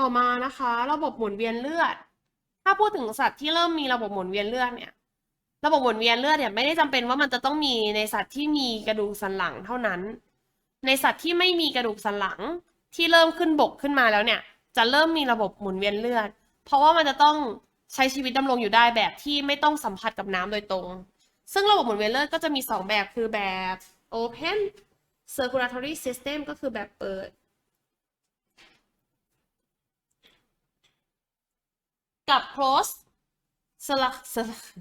ต่อมานะคะ ระบบหมุนเวียนเลือด ถ้าพูดถึงสัตว์ที่เริ่มมีระบบหมุนเวียนเลือดเนี่ย ระบบหมุนเวียนเลือดเนี่ยไม่ได้จำเป็นว่ามันจะต้องมีในสัตว์ที่มีกระดูกสันหลังเท่านั้น ในสัตว์ที่ไม่มีกระดูกสันหลังที่เริ่มขึ้นบกขึ้นมาแล้วเนี่ย จะเริ่มมีระบบหมุนเวียนเลือด เพราะว่ามันจะต้องใช้ชีวิตดำรงอยู่ได้แบบที่ไม่ต้องสัมผัสกับน้ำโดยตรง ซึ่งระบบหมุนเวียนเลือดก็จะมีสองแบบคือแบบ open circulatory system ก็คือแบบเปิด กับ close circ- circ-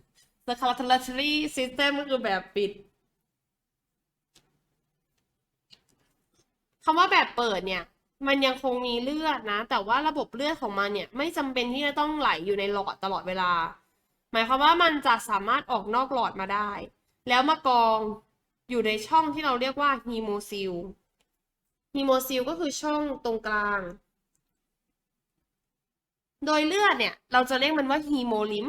circulatory system ก็คือแบบปิดคำว่าแบบเปิดเนี่ย มันยังคงมีเลือดนะ แต่ว่าระบบเลือดของมันเนี่ย ไม่จำเป็นที่จะต้องไหลอยู่ในหลอดตลอดเวลา หมายความว่ามันจะสามารถออกนอกหลอดมาได้ แล้วมากองอยู่ในช่องที่เราเรียกว่าฮีโมซิลฮีโมซิลก็คือช่องตรงกลาง โดยเลือดเนี่ย เราจะเรียกมันว่าฮีโมลิม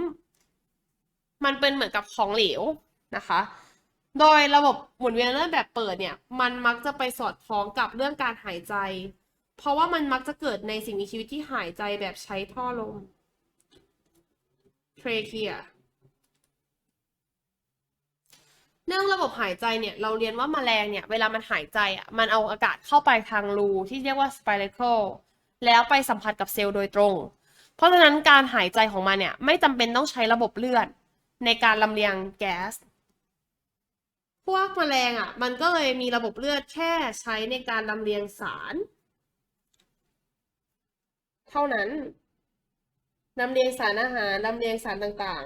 มันเป็นเหมือนกับของเหลวนะคะ โดยระบบหมุนเวียนเลือดแบบเปิดเนี่ย มันมักจะไปสอดคล้องกับเรื่องการหายใจ เพราะว่ามันมักจะเกิดในสิ่งมีชีวิตที่หายใจแบบใช้ท่อลม trachea เรื่องระบบหายใจเนี่ย เราเรียนว่าแมลงเนี่ย เวลามันหายใจอะ มันเอาอากาศเข้าไปทางรูที่เรียกว่า spiracle แล้วไปสัมผัสกับเซลล์โดยตรง เพราะฉะนั้นการหายใจของมันเนี่ย ไม่จำเป็นต้องใช้ระบบเลือด ในการลำเลียงแก๊ส พวกแมลงอะ มันก็เลยมีระบบเลือดแค่ใช้ในการลำเลียงสาร เท่านั้นลำเลียงสารอาหารลำเลียงสารต่าง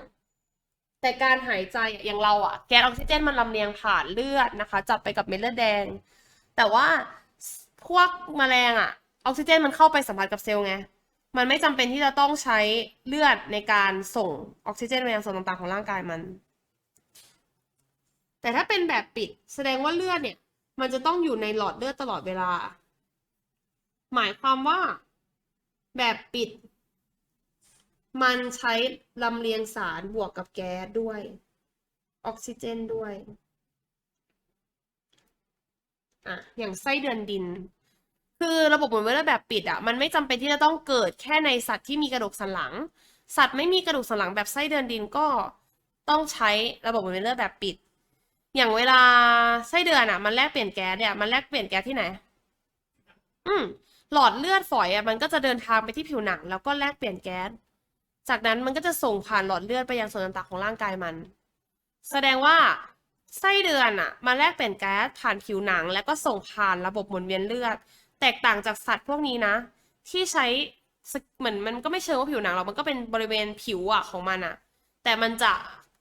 ๆ แต่การหายใจอย่างเราอะ แก๊สออกซิเจนมันลำเลียงผ่านเลือดนะคะ จับไปกับเม็ดเลือดแดง แต่ว่าพวกแมลงอะออกซิเจนมันเข้าไปสัมผัสกับเซลล์ไง มันไม่จำเป็นที่จะต้องใช้เลือดในการส่งออกซิเจนไปยังส่วนต่างๆของร่างกายมัน แต่ถ้าเป็นแบบปิดแสดงว่าเลือดเนี่ย มันจะต้องอยู่ในหลอดเลือดตลอดเวลา หมายความว่าแบบปิด มันใช้ลำเลียงสารบวกกับแก๊สด้วย ออกซิเจนด้วยอะอย่างไส้เดือนดิน คือระบบหมุนเวียนเลือดแบบปิดอะมันไม่จำเป็นที่จะต้องเกิดแค่ในสัตว์ที่มีกระดูกสันหลัง สัตว์ไม่มีกระดูกสันหลังแบบไส้เดือนดินก็ต้องใช้ระบบหมุนเวียนเลือดแบบปิด อย่างเวลาไส้เดือนอะ มันแลกเปลี่ยนแก๊สเนี่ยมันแลกเปลี่ยนแก๊สที่ไหน อืมหลอดเลือดฝอยอะมันก็จะเดินทางไปที่ผิวหนัง แล้วก็แลกเปลี่ยนแก๊สจากนั้นมันก็จะส่งผ่านหลอดเลือดไปยังส่วนต่างๆของร่างกายมัน แสดงว่าไส้เดือนอะมาแลกเปลี่ยนแก๊สผ่านผิวหนัง แล้วก็ส่งผ่านระบบหมุนเวียนเลือด แตกต่างจากสัตว์พวกนี้นะ ที่ใช้เหมือนมันก็ไม่เชิงว่าผิวหนังหรอกมันก็เป็นบริเวณผิวอะของมันอะแต่มันจะ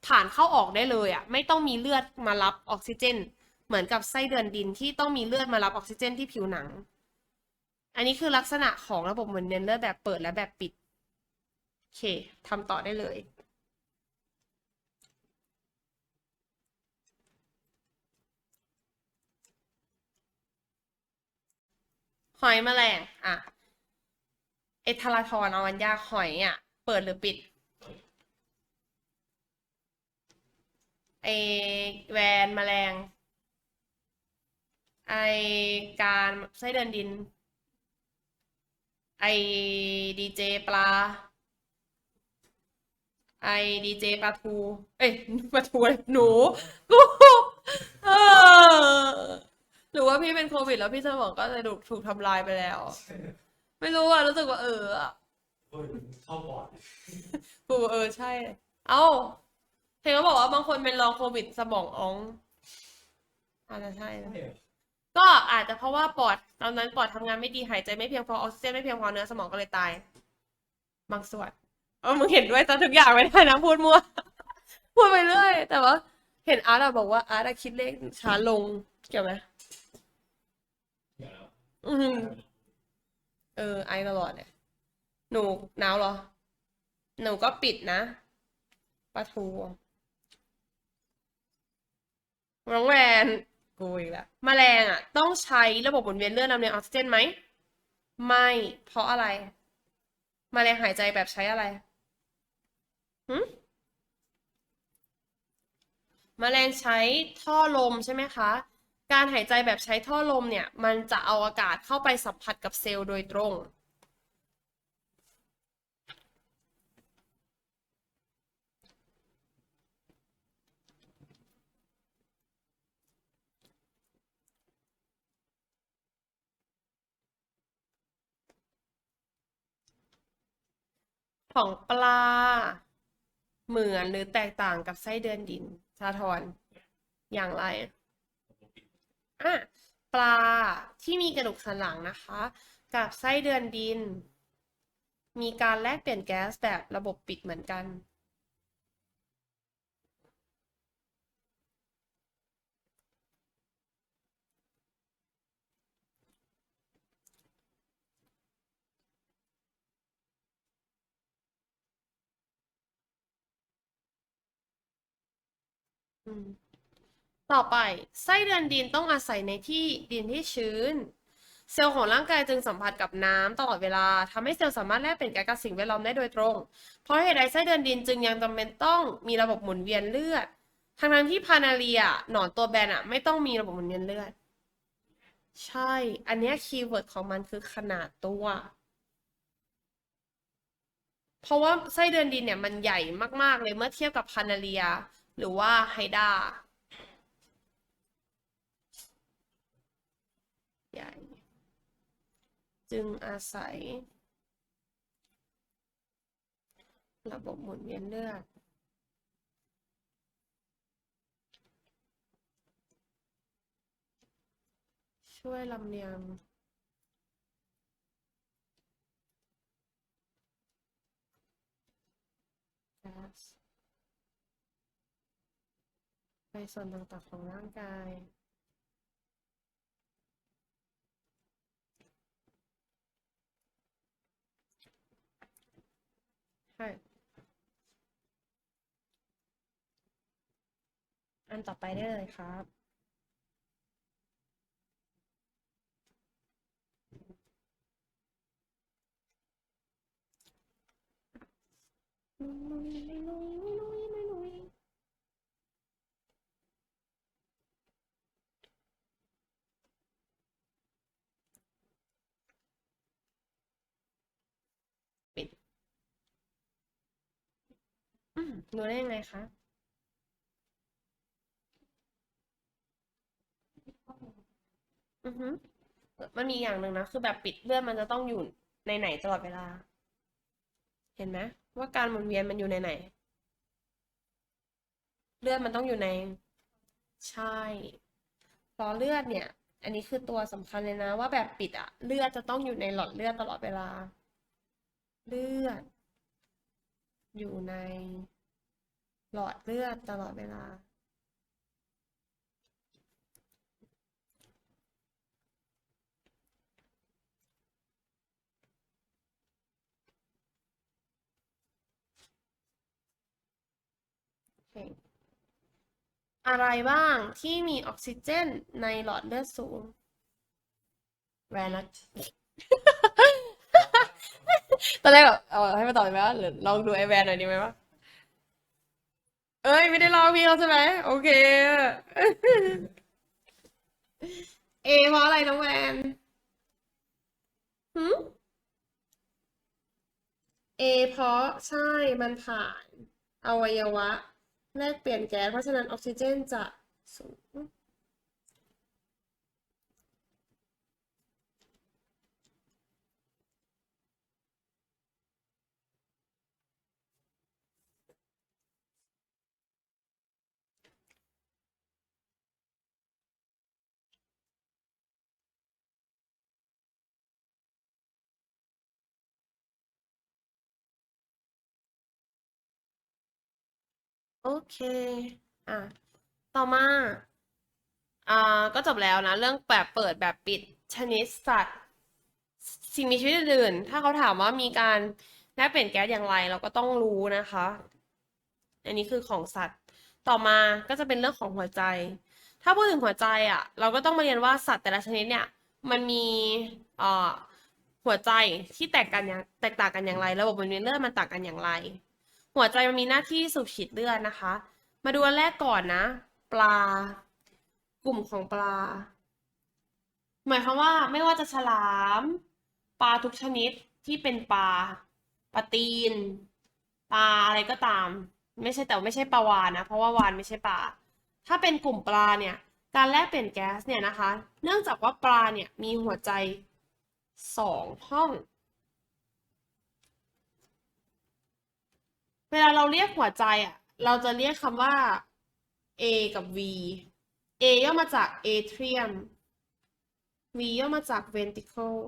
ผ่านเข้าออกได้เลยอะไม่ต้องมีเลือดมารับออกซิเจน เหมือนกับไส้เดือนดินที่ต้องมีเลือดมารับออกซิเจนที่ผิวหนัง อันนี้คือลักษณะของระบบเหมุนเนเลือดแบบเปิดและแบบปิดโอเคทำต่อได้เลย อยแมลง อะ เอทาลาทอนอวันยาหอยอะ เปิดหรือปิดไอแวนแมลง ไอการไส้เดือนดิน ไอดีเจปลา ไอดีเจปลาทู เอ้ยปลาทูหนูกูเออ หรือว่าพี่เป็นโควิดแล้วพี่สมองก็เลยถูกถูกทำลายไปแล้ว ไม่รู้อะรู้สึกว่าเอออะโอ้ยเข้าปอดกูเออใช่ เอ้าเห็นเขาบอกว่าบางคนเป็นลองโควิดสมองอ๋องอาจจะใช่นะก็อาจจะเพราะว่าปอดตอนนั้นปอดทำงานไม่ดีหายใจไม่เพียงพอออกซิเจนไม่เพียงพอเนื้อสมองก็เลยตาย บางส่วนเออมึงเห็นด้วยตอนทุกอย่างไม่ได้นะพูดมั่วพูดไปเรื่อยแต่ว่า เห็นอาร์ตอะบอกว่าอาร์ตอะคิดเลขช้าลงเกี่ยวไหมเดี๋ยวแล้ว อืมเออ ไอตลอดเนี่ยหนูหนาวเหรอ หนูก็ปิดนะปลาทูน้องแวนกูอีกแล้วแมลงอะ ต้องใช้ระบบหมุนเวียนเลือดลำเลียงออกซิเจนไหม ไม่ เพราะอะไรแมลงหายใจแบบใช้อะไรหืมแมลงใช้ท่อลมใช่ไหมคะ การหายใจแบบใช้ท่อลมเนี่ย มันจะเอาอากาศเข้าไปสัมผัสกับเซลล์โดยตรง ของปลา เหมือนหรือแตกต่างกับไส้เดือนดินชาทอนอย่างไร อะปลาที่มีกระดูกสันหลังนะคะ กับไส้เดือนดิน มีการแลกเปลี่ยนแก๊สแบบระบบปิดเหมือนกัน อืม ต่อไปไส้เดือนดินต้องอาศัยในที่ดินที่ชื้น เซลล์ของร่างกายจึงสัมผัสกับน้ำตลอดเวลาทำให้เซลล์สามารถแลกเปลี่ยนแก๊สกับสิ่งแวดล้อมได้โดยตรง เพราะเหตุใดไส้เดือนดินจึงยังจำเป็นต้องมีระบบหมุนเวียนเลือดทั้งนั้นที่พานาเรียหนอนตัวแบนอะไม่ต้องมีระบบหมุนเวียนเลือด ใช่ อันนี้คีย์เวิร์ดของมันคือขนาดตัว เพราะว่าไส้เดือนดินเนี่ยมันใหญ่มากๆเลยเมื่อเทียบกับพานาเรีย หรือว่าไฮดรา ใหญ่ จึงอาศัย ระบบหมุนเวียนเลือดช่วยลำเลียงก๊าซไปส่วนต่างๆของร่างกาย ใช่ อันต่อไปได้เลยครับ ปิด อืมดูได้ยังไงคะ อือฮึมันมีอย่างหนึ่งนะ คือแบบปิดเลือดมันจะต้องอยู่ในไหนตลอดเวลา เห็นไหมว่าการหมุนเวียนมันอยู่ในไหน เลือดมันต้องอยู่ใน ใช่เพราะเลือดเนี่ย อันนี้คือตัวสำคัญเลยนะ ว่าแบบปิดอะเลือดจะต้องอยู่ในหลอดเลือดตลอดเวลา เลือด อยู่ใน หลอดเลือดตลอดเวลา โอเค อะไรบ้างที่มีออกซิเจนในหลอดเลือดสูงแวนัทตอนแรกแบบเอาให้มาตอบไหมว่าหรือลองดูไอแวนหน่อยดีไหมวะเอ้ย ไม่ได้ลองพี่เขาใช่ไหมโอเค เอเพราะอะไรน้องแวนหืมเอเพราะใช่มันผ่านอวัยวะ แลกเปลี่ยนแก๊สเพราะฉะนั้นออกซิเจนจะสูง โอเค อะ ต่อมา อ่า ก็จบแล้วนะ เรื่องแบบเปิดแบบปิดชนิดสัตว์ สิ่งมีชีวิตอื่น ถ้าเขาถามว่ามีการแลกเปลี่ยนแก๊สอย่างไร เราก็ต้องรู้นะคะ อันนี้คือของสัตว์ ต่อมาก็จะเป็นเรื่องของหัวใจ ถ้าพูดถึงหัวใจอะ เราก็ต้องมาเรียนว่าสัตว์แต่ละชนิดเนี่ย มันมีอ่อหัวใจที่แตกกันอย่างแตกต่างกันอย่างไร ระบบหมุนเวียนเลือดมันต่างกันอย่างไร หัวใจมันมีหน้าที่สูบฉีดเลือดนะคะ มาดูอันแรกก่อนนะ ปลา กลุ่มของปลา หมายความว่าไม่ว่าจะฉลาม ปลาทุกชนิดที่เป็นปลาปลาตีน ปลาอะไรก็ตาม ไม่ใช่แต่ไม่ใช่ปลาวาฬนะ เพราะว่าวาฬไม่ใช่ปลา ถ้าเป็นกลุ่มปลาเนี่ย การแลกเปลี่ยนแก๊สเนี่ยนะคะ เนื่องจากว่าปลาเนี่ยมีหัวใจสองห้อง เวลาเราเรียกหัวใจอะ เราจะเรียกคำว่า A กับ V A ย่อมาจาก atrium V ย่อมาจาก ventricle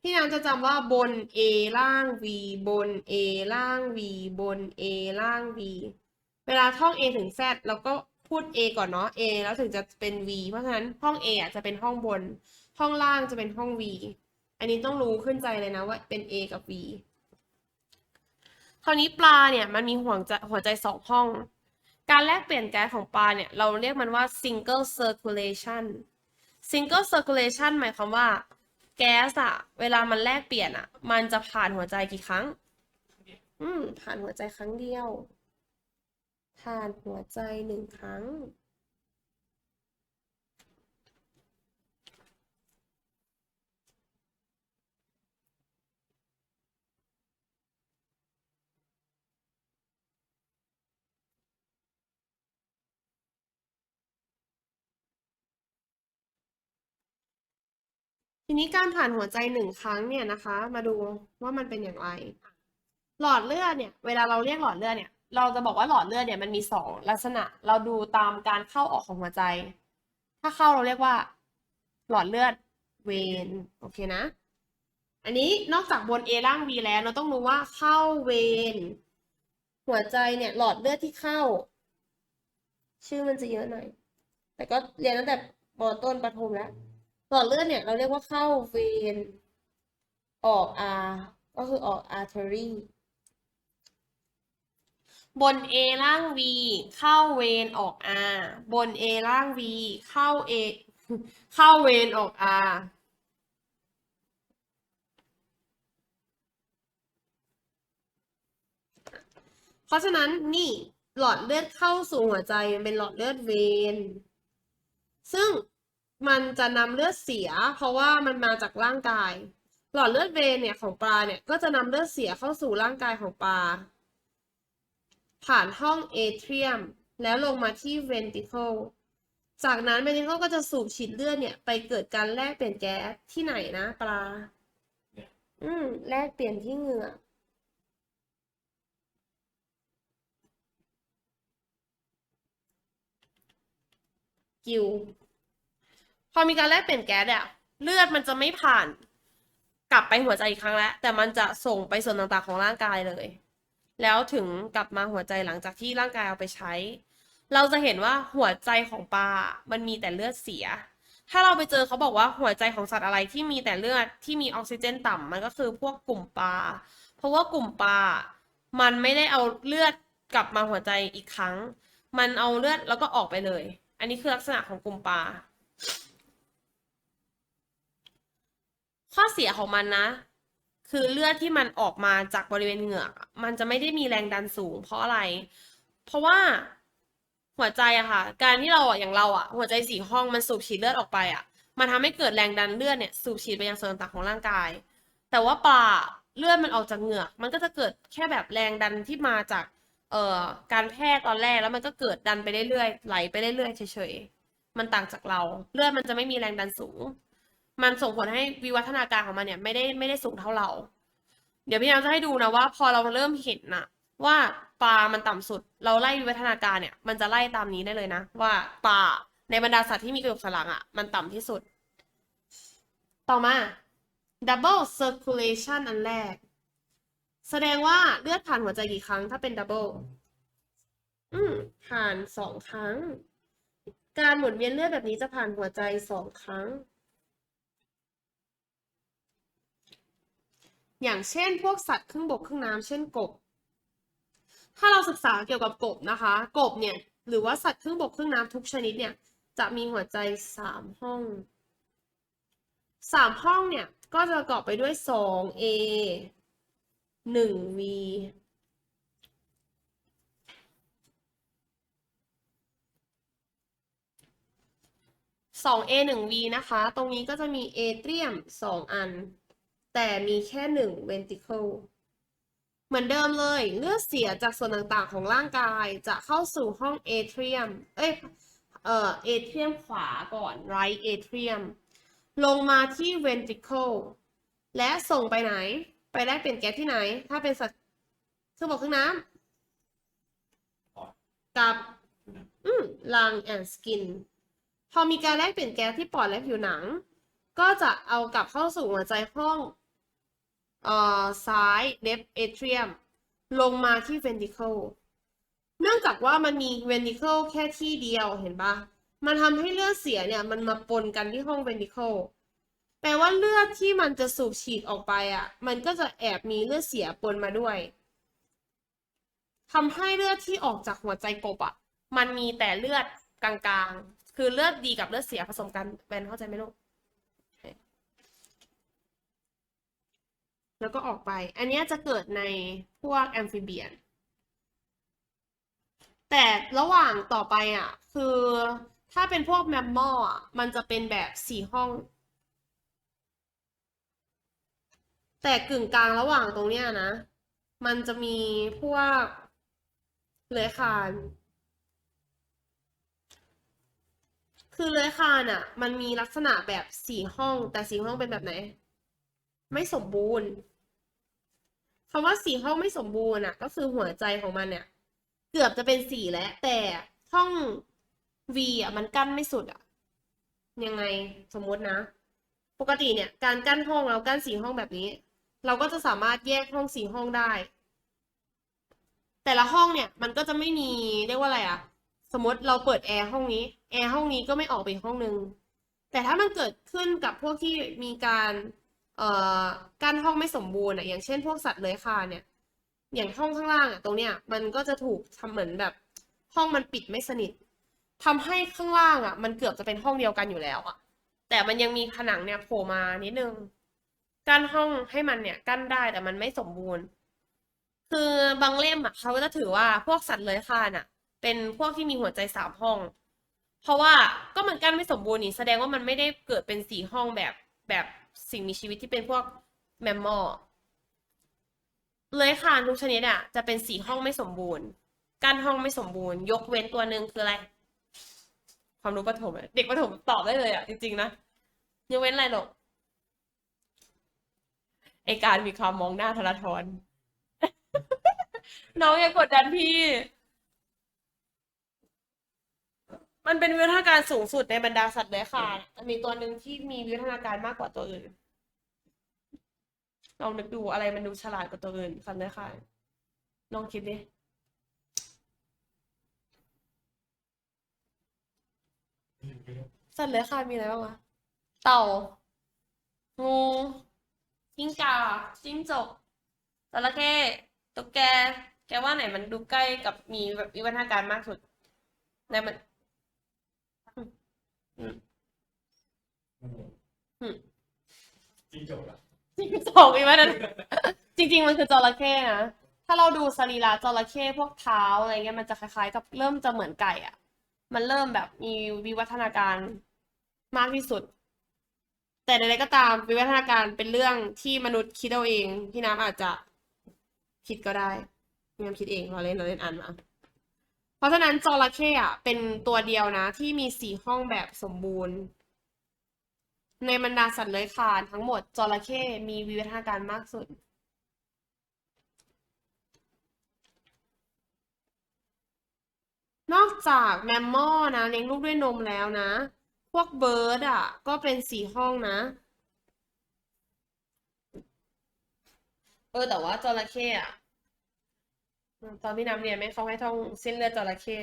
พี่น้ำจะจำว่าบน A ล่าง V บน A ล่าง V บน A ล่าง V เวลาท่อง A ถึง Z เราก็พูด A ก่อนเนาะ A แล้วถึงจะเป็น V เพราะฉะนั้นห้อง A อะจะเป็นห้องบน ห้องล่างจะเป็นห้อง V อันนี้ต้องรู้ขึ้นใจเลยนะว่าเป็น A กับ V คราวนี้ปลาเนี่ยมันมีห่วใจหัวใจสองห้อง การแลกเปลี่ยนแก๊สของปลาเนี่ยเราเรียกมันว่า single circulation single circulation หมายความว่า แก๊สอะเวลามันแลกเปลี่ยนอะมันจะผ่านหัวใจกี่ครั้ง อืมผ่านหัวใจครั้งเดียว ผ่านหัวใจหนึ่งครั้ง ทีนี้การผ่านหัวใจหนึ่งครั้งเนี่ยนะคะ มาดูว่ามันเป็นอย่างไร หลอดเลือดเนี่ยเวลาเราเรียกหลอดเลือดเนี่ยเราจะบอกว่าหลอดเลือดเนี่ยมันมีสองลักษณะ เราดูตามการเข้าออกของหัวใจ ถ้าเข้าเราเรียกว่า หลอดเลือดเวนโอเคนะ อันนี้นอกจากบน A ล่าง B แล้วเราต้องรู้ว่าเข้าเวนหัวใจเนี่ยหลอดเลือดที่เข้า ชื่อมันจะเยอะหน่อย แต่ก็เรียนตั้งแต่ปต้นประถมแล้ว หลอดเลือดเนี่ยเราเรียกว่าเข้าเวนออก R ก็คือออก artery บน A ล่าง V เข้าเวนออก R บน A ล่าง V เข้า A เข้าเวนออก R เพราะฉะนั้นนี่หลอดเลือดเข้าสู่หัวใจเป็นหลอดเลือดเวน ซึ่ง มันจะนำเลือดเสีย เพราะว่ามันมาจากร่างกาย หลอดเลือดเวนเนี่ยของปลาเนี่ยก็จะนำเลือดเสียเข้าสู่ร่างกายของปลา ผ่านห้องเอเทรียม แล้วลงมาที่เวนติเคิลจากนั้นเวนติเคิลก็จะสูบฉีดเลือดเนี่ยไปเกิดการแลกเปลี่ยนแก๊สที่ไหนนะปลา อืมแลกเปลี่ยนที่เหงื่อกิว พอมีการแลกเปลี่ยนแก๊สอะเลือดมันจะไม่ผ่านกลับไปหัวใจอีกครั้งแล้วแต่มันจะส่งไปส่วนต่างๆของร่างกายเลย แล้วถึงกลับมาหัวใจหลังจากที่ร่างกายเอาไปใช้ เราจะเห็นว่าหัวใจของปลา มันมีแต่เลือดเสีย ถ้าเราไปเจอเขาบอกว่าหัวใจของสัตว์อะไรที่มีแต่เลือดที่มีออกซิเจนต่ำมันก็คือพวกกลุ่มปลา เพราะว่ากลุ่มปลา มันไม่ได้เอาเลือดกลับมาหัวใจอีกครั้ง มันเอาเลือดแล้วก็ออกไปเลย อันนี้คือลักษณะของกลุ่มปลา ข้อเสียของมันนะ คือเลือดที่มันออกมาจากบริเวณเหงือก มันจะไม่ได้มีแรงดันสูง เพราะอะไร เพราะว่าหัวใจอะค่ะ การที่เราอะอย่างเราอะหัวใจสี่ห้องมันสูบฉีดเลือดออกไปอะมันทำให้เกิดแรงดันเลือดเนี่ยสูบฉีดไปยังส่วนต่างๆของร่างกาย แต่ว่าปลาเลือดมันออกจากเหงือก มันก็จะเกิดแค่แบบแรงดันที่มาจากเอ่อการแพทย์ตอนแรกแล้วมันก็เกิดดันไปเรื่อยๆไหลไปเรื่อยๆเฉยๆมันต่างจากเรา เลือดมันจะไม่มีแรงดันสูง มันส่งผลให้วิวัฒนาการของมันเนี่ยไม่ได้ไม่ได้สูงเท่าเรา เดี๋ยวพี่น้ำจะให้ดูนะว่า พอเราเริ่มเห็นนะว่าปลามันต่ำสุด เราไล่วิวัฒนาการเนี่ย มันจะไล่ตามนี้ได้เลยนะ ว่าปลาในบรรดาสัตว์ที่มีกระดูกสันหลังอะ มันต่ำที่สุด ต่อมา double circulation อันแรก แสดงว่าเลือดผ่านหัวใจกี่ครั้งถ้าเป็น double อืมผ่านสองครั้ง การหมุนเวียนเลือดแบบนี้จะผ่านหัวใจสองครั้ง อย่างเช่น พวกสัตว์ครึ่งบกครึ่งน้ำเช่นกบ ถ้าเราศึกษาเกี่ยวกับกบนะคะ กบเนี่ยหรือว่าสัตว์ครึ่งบกครึ่งน้ำทุกชนิดเนี่ยจะมีหัวใจสามห้องสามห้องเนี่ยก็จะประกอบไปด้วยสอง A หนึ่ง V สอง A หนึ่ง V นะคะ ตรงนี้ก็จะมีเอเทียมสองอัน แต่มีแค่หนึ่งเวนติเคิลเหมือนเดิมเลยเลือดเสียจากส่วนต่างๆของร่างกายจะเข้าสู่ห้องเอเทียม เอ้ย เอ่อ เอเทียมขวาก่อน right atrium ลงมาที่ ventricle และส่งไปไหน ไปแลกเปลี่ยนแก๊สที่ไหน ถ้าเป็นสัตว์เครื่องบกเครื่องน้ำกับ อืมลังแอนสกิน พอมีการแลกเปลี่ยนแก๊สที่ปอดและผิวหนัง ก็จะเอากลับเข้าสู่หัวใจห้อง เอ่อซ้ายเ e ฟเอเทียมลงมาที่ ventricle เนื่องจากว่ามันมี ventricle แค่ที่เดียวเห็นปะมันทำให้เลือดเสียเนี่ยมันมาปนกันที่ห้อง ventricle แปลว่าเลือดที่มันจะสูบฉีดออกไปอะ มันก็จะแอบมีเลือดเสียปนมาด้วยทำให้เลือดที่ออกจากหัวใจกบอะ มันมีแต่เลือดกลางๆ คือเลือดดีกับเลือดเสียผสมกันแบนเข้าใจไหมลูกโอเค แล้วก็ออกไป อันนี้จะเกิดในพวกแอมฟิเบียน แต่ระหว่างต่อไปอะ คือถ้าเป็นพวกแมมมอลอะ มันจะเป็นแบบสี่ห้อง แต่กึ่งกลางระหว่างตรงเนี้ยนะ มันจะมีพวกเลื้อยคลานคือเลื้อยคลานอะ มันมีลักษณะแบบสี่ห้อง แต่สี่ห้องเป็นแบบไหน ไม่สมบูรณ์ คำว่าสี่ห้องไม่สมบูรณ์อะ ก็คือหัวใจของมันเนี่ย เกือบจะเป็นสี่แล้ว แต่ห้อง V อะมันกั้นไม่สุดอะ ยังไงสมมตินะ ปกติเนี่ย การกั้นห้องเรากั้นสี่ห้องแบบนี้ เราก็จะสามารถแยกห้องสี่ห้องได้ แต่ละห้องเนี่ย มันก็จะไม่มีเรียกว่าอะไรอะ สมมติเราเปิดแอร์ห้องนี้แอร์ห้องนี้ก็ไม่ออกไปห้องนึงแต่ถ้ามันเกิดขึ้นกับพวกที่มีการ เอ่อกั้นห้องไม่สมบูรณ์อะอย่างเช่นพวกสัตว์เลื้อยคลานเนี่ย อย่างห้องข้างล่างอะตรงเนี้ยมันก็จะถูกทำเหมือนแบบ ห้องมันปิดไม่สนิททำให้ข้างล่างอะ มันเกือบจะเป็นห้องเดียวกันอยู่แล้วอะ แต่มันยังมีผนังเนี่ยโผล่มานิดนึงกั้นห้องให้มันเนี่ย กั้นได้แต่มันไม่สมบูรณ์ คือบางเล่มอะเขาก็จะถือว่าพวกสัตว์เลื้อยคลานอะ เป็นพวกที่มีหัวใจสามห้อง เพราะว่าก็มันกั้นไม่สมบูรณ์นี่แสดงว่ามันไม่ได้เกิดเป็นสี่ห้องแบบแบบ สิ่งมีชีวิตที่เป็นพวกแมมมอลเลื้อยคลานทุกชนิดอะจะเป็นสี่ห้องไม่สมบูรณ์กั้นห้องไม่สมบูรณ์ ยกเว้นตัวหนึ่งคืออะไร ความรู้ประถมเด็กประถมตอบได้เลยอะจริงๆนะยกเว้นอะไรหรอกไอการมีความมองหน้าธนาธรน้องอย่ากดดันพี่ มันเป็นวิวัฒนาการสูงสุดในบรรดาสัตว์เลื้อยคลานจะมีตัวหนึ่งที่มีวิวัฒนาการมากกว่าตัวอื่นลองนึกดูอะไรมันดูฉลาดกว่าตัวอื่นสัตว์เลื้อยคลานลองคิดดิสัตว์เลื้อยคลานมีอะไรบ้างวะเต่า งูกิ้งก่าจิ้งจกจระเข้ตุ๊กแก แกว่าไหนมันดูใกล้กับมีวิวัฒนาการมากสุดในมัน จริงจบละจิ้งจกวิวัฒนาจริง ๆ มันคือจระเข้นะ ถ้าเราดูสรีระจระเข้พวกเท้าอะไรเงี้ยมันจะคล้ายๆกับเริ่มจะเหมือนไก่อะ มันเริ่มแบบมีวิวัฒนาการมากที่สุด แต่ใดๆก็ตามวิวัฒนาการเป็นเรื่องที่มนุษย์คิดเอาเอง พี่น้ำอาจจะคิดก็ได้พี่น้ำคิดเองเราเล่นเราเล่นอ่านมา เพราะฉะนั้นจระเข้อะเป็นตัวเดียวนะ ที่มีสี่ห้องแบบสมบูรณ์ ในบรรดาสัตว์เลื้อยคลานทั้งหมดจระเข้มีวิวัฒนาการมากสุดนอกจากแมมมอนะเลี้ยงลูกด้วยนมแล้วนะ พวกเบิร์ดอะ ก็เป็นสี่ห้องนะ เออแต่ว่าจระเข้อะ ตอนพี่น้ำเรียนไหมเขาให้ท่องเส้นเลือดจระเข้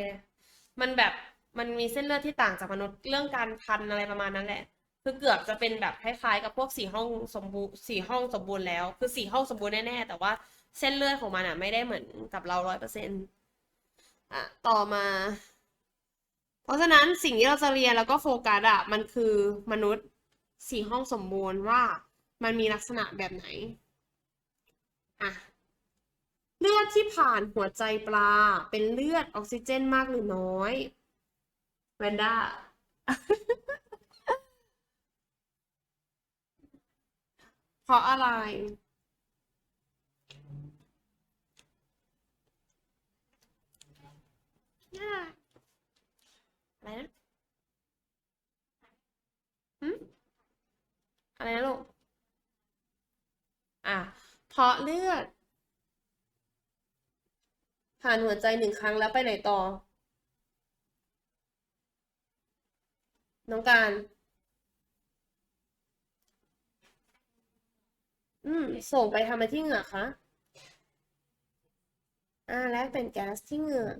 มันแบบมันมีเส้นเลือดที่ต่างจากมนุษย์เรื่องการพันอะไรประมาณนั้นแหละ คือเกือบจะเป็นแบบคล้ายๆกับพวกสี่ห้องสมบูรณ์สี่ห้องสมบูรณ์แล้ว คือสี่ห้องสมบูรณ์แน่ๆแต่ว่าเส้นเลือดของมันอะไม่ได้เหมือนกับเราร้อยเปอร์เซ็นต์อะต่อมา เพราะฉะนั้นสิ่งที่เราจะเรียนแล้วก็โฟกัสอะมันคือมนุษย์สี่ห้องสมบูรณ์ว่ามันมีลักษณะแบบไหนอะ เลือดที่ผ่านหัวใจปลา เป็นเลือดออกซิเจนมากหรือน้อยแวนด้าเพราะอะไรน่าอะไรนะหืมอะไรนะลูก อะ เพเพาะเลือด ผ่านหัวใจหนึ่งครั้งแล้วไปไหนต่อ น้องการ อืม ส่งไปทำไมที่เหงือกคะ อ่า แลกเป็นแก๊สที่เหงือก